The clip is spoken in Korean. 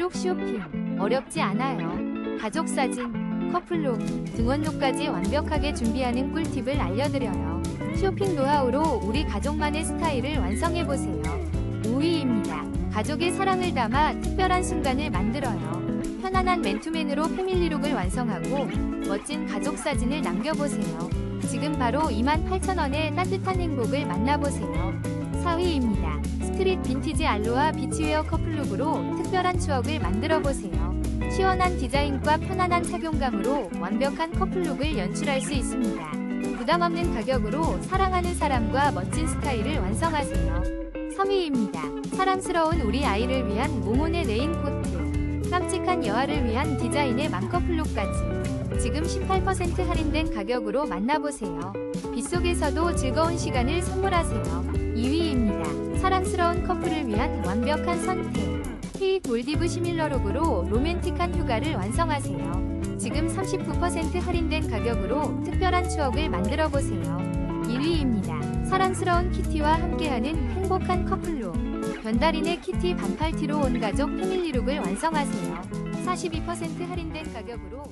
패밀리룩 쇼핑 어렵지 않아요. 가족 사진, 커플룩, 등원룩까지 완벽하게 준비하는 꿀팁을 알려드려요. 쇼핑 노하우로 우리 가족만의 스타일을 완성해보세요. 5위입니다. 가족의 사랑을 담아 특별한 순간을 만들어요. 편안한 맨투맨으로 패밀리룩을 완성하고 멋진 가족 사진을 남겨보세요. 지금 바로 28,000원의 따뜻한 행복을 만나보세요. 4위입니다. 스트릿 빈티지 알로하 비치웨어 커플룩으로 특별한 추억을 만들어보세요. 시원한 디자인과 편안한 착용감으로 완벽한 커플룩을 연출할 수 있습니다. 부담 없는 가격으로 사랑하는 사람과 멋진 스타일을 완성하세요. 3위입니다. 사랑스러운 우리 아이를 위한 모모네 레인코트. 깜찍한 여아를 위한 디자인의 맘커플룩까지. 지금 18% 할인된 가격으로 만나보세요. 빗속에서도 즐거운 시간을 선물하세요. 2위입니다. 사랑스러운 커플을 위한 완벽한 선택. 히 몰디브 시밀러룩으로 로맨틱한 휴가를 완성하세요. 지금 39% 할인된 가격으로 특별한 추억을 만들어 보세요. 1위입니다. 사랑스러운 키티와 함께하는 행복한 커플룩. 변달인의 키티 반팔티로 온 가족 패밀리룩을 완성하세요. 42% 할인된 가격으로